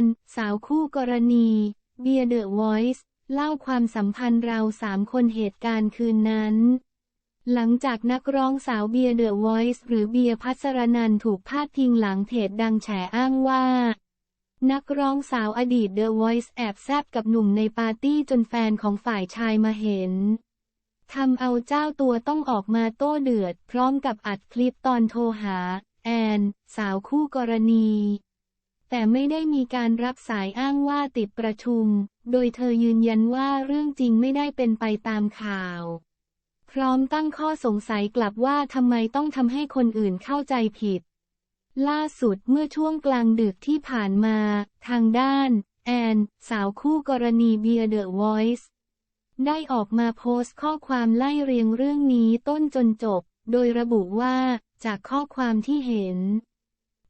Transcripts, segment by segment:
น สาวคู่กรณี เบียเดอะวอยซ์เล่าความสัมพันธ์เราสามคนเหตุการณ์คืนนั้น หลังจากนักร้องสาวเบียเดอะวอยซ์หรือเบียพัสรนันถูกพาดพิงหลังเพจดังแฉอ้างว่า นักร้องสาวอดีต The Voice แอบแซบกับหนุ่มในปาร์ตี้จนแฟนของฝ่ายชายมาเห็นทำเอาเจ้าตัวต้องออกมาโต้เดือด พร้อมกับอัดคลิปตอนโทรหา แอน สาวคู่กรณี แต่ไม่ได้มีการรับสายอ้างว่าติดประชุม โดยเธอยืนยันว่าเรื่องจริงไม่ได้เป็นไปตามข่าว พร้อมตั้งข้อสงสัยกลับว่าทำไมต้องทำให้คนอื่นเข้าใจผิด ล่าสุดเมื่อช่วงกลางดึกที่ผ่านมา ทางด้าน แอน สาวคู่กรณีเบียร์เดอะวอยซ์ได้ออกมาโพสต์ข้อความไล่เรียงเรื่องนี้ต้นจนจบ โดยระบุว่าจากข้อความที่เห็น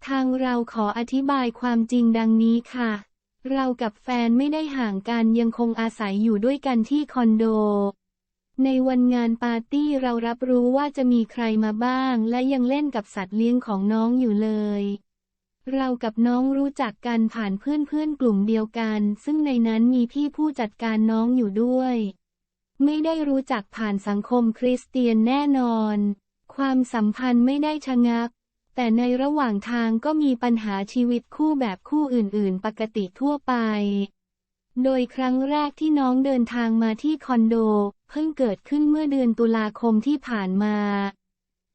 ทางเราขออธิบายความจริงดังนี้ค่ะ เรากับแฟนไม่ได้ห่างกันยังคงอาศัยอยู่ด้วยกันที่คอนโด ในวันงานปาร์ตี้เรารับรู้ว่าจะมีใครมาบ้าง และยังเล่นกับสัตว์เลี้ยงของน้องอยู่เลย เรากับน้องรู้จักกันผ่านเพื่อนๆกลุ่มเดียวกัน ซึ่งในนั้นมีพี่ผู้จัดการน้องอยู่ด้วย ไม่ได้รู้จักผ่านสังคมคริสเตียนแน่นอน ความสัมพันธ์ไม่ได้ชะงัก แต่ในระหว่างทางก็มีปัญหาชีวิตคู่แบบคู่อื่นๆ ปกติทั่วไป โดยครั้งแรกที่น้องเดินทางมาที่คอนโด เพิ่งเกิดขึ้นเมื่อเดือนตุลาคมที่ผ่านมา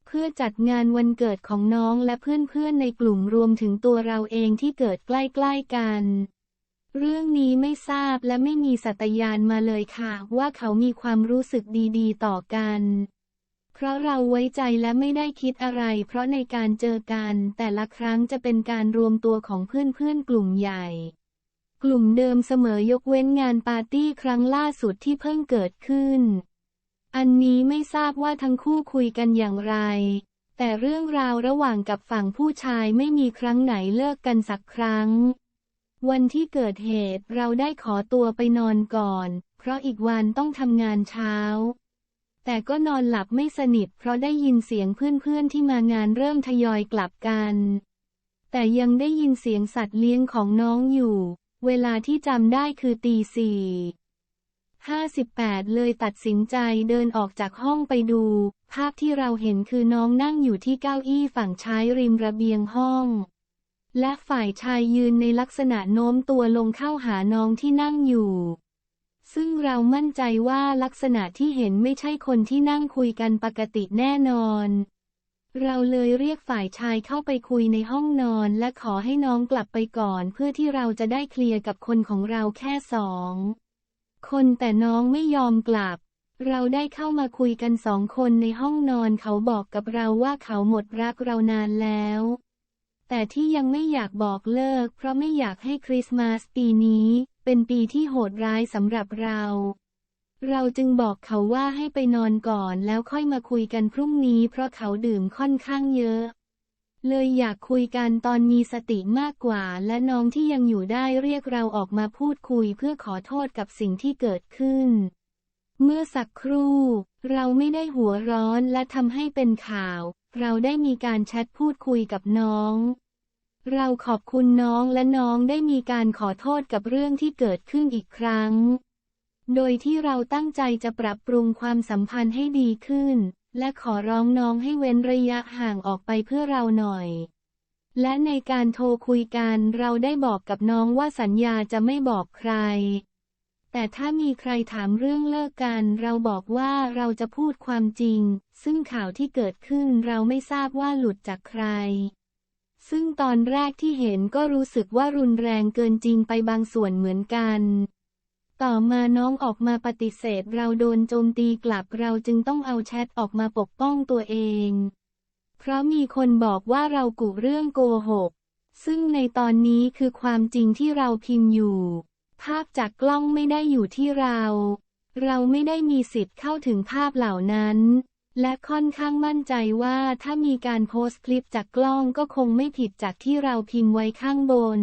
เพื่อจัดงานวันเกิดของน้องและเพื่อนๆในกลุ่มรวมถึงตัวเราเองที่เกิดใกล้ๆกัน เรื่องนี้ไม่ทราบและไม่มีสัตยานมาเลยค่ะ ว่าเขามีความรู้สึกดีๆ ต่อกัน เพราะเราไว้ใจและไม่ได้คิดอะไร เพราะในการเจอกัน แต่ละครั้งจะเป็นการรวมตัวของเพื่อนๆกลุ่มใหญ่ กลุ่มเดิมเสมอยกเว้นงานปาร์ตี้ครั้งล่าสุดที่เพิ่งเกิดขึ้น อันนี้ไม่ทราบว่าทั้งคู่คุยกันอย่างไร แต่เรื่องราวระหว่างกับฝั่งผู้ชายไม่มีครั้งไหนเลิกกันสักครั้ง วันที่เกิดเหตุเราได้ขอตัวไปนอนก่อน เพราะอีกวันต้องทำงานเช้า แต่ก็นอนหลับไม่สนิทเพราะได้ยินเสียงเพื่อนๆที่มางานเริ่มทยอยกลับกัน แต่ยังได้ยินเสียงสัตว์เลี้ยงของน้องอยู่ เวลาที่จำได้คือตีสี่ห้าสิบแปดเลยตัดสินใจเดินออกจากห้องไปดู ภาพที่เราเห็นคือน้องนั่งอยู่ที่เก้าอี้ฝั่งชายริมระเบียงห้อง และฝ่ายชายยืนในลักษณะโน้มตัวลงเข้าหาน้องที่นั่งอยู่ ซึ่งเรามั่นใจว่าลักษณะที่เห็นไม่ใช่คนที่นั่งคุยกันปกติแน่นอน เราเลยเรียกฝ่ายชายเข้าไปคุยในห้องนอนและขอให้น้องกลับไปก่อน เพื่อที่เราจะได้เคลียร์กับคนของเราแค่สองคนแต่น้องไม่ยอมกลับ เราได้เข้ามาคุยกันสองคนในห้องนอนเขาบอกกับเราว่าเขาหมดรักเรานานแล้ว แต่ที่ยังไม่อยากบอกเลิก เพราะไม่อยากให้คริสต์มาสปีนี้ เป็นปีที่โหดร้ายสำหรับเรา เราจึงบอกเขาว่าให้ไปนอนก่อนแล้วค่อยมาคุยกันพรุ่งนี้เพราะเขาดื่มค่อนข้างเยอะ เลยอยากคุยกันตอนมีสติมากกว่าและน้องที่ยังอยู่ได้เรียกเราออกมาพูดคุยเพื่อขอโทษกับสิ่งที่เกิดขึ้น เมื่อสักครู่ เราไม่ได้หัวร้อนและทำให้เป็นข่าว เราได้มีการแชทพูดคุยกับน้อง เราขอบคุณน้องและน้องได้มีการขอโทษกับเรื่องที่เกิดขึ้นอีกครั้ง โดยที่เราตั้งใจจะปรับปรุงความสัมพันธ์ให้ดีขึ้น และขอร้องน้องให้เว้นระยะห่างออกไปเพื่อเราหน่อย และในการโทรคุยกันเราได้บอกกับน้องว่าสัญญาจะไม่บอกใคร แต่ถ้ามีใครถามเรื่องเลิกกัน เราบอกว่าเราจะพูดความจริง ซึ่งข่าวที่เกิดขึ้นเราไม่ทราบว่าหลุดจากใคร ซึ่งตอนแรกที่เห็นก็รู้สึกว่ารุนแรงเกินจริงไปบางส่วนเหมือนกัน ต่อมาน้องออกมาปฏิเสธเราโดนโจมตีกลับเราจึงต้องเอาแชทออกมาปกป้องตัวเอง เพราะมีคนบอกว่าเรากุเรื่องโกหก ซึ่งในตอนนี้คือความจริงที่เราพิมพ์อยู่ ภาพจากกล้องไม่ได้อยู่ที่เรา เราไม่ได้มีสิทธิ์เข้าถึงภาพเหล่านั้น และค่อนข้างมั่นใจว่าถ้ามีการโพสต์คลิปจากกล้องก็คงไม่ผิดจากที่เราพิมพ์ไว้ข้างบน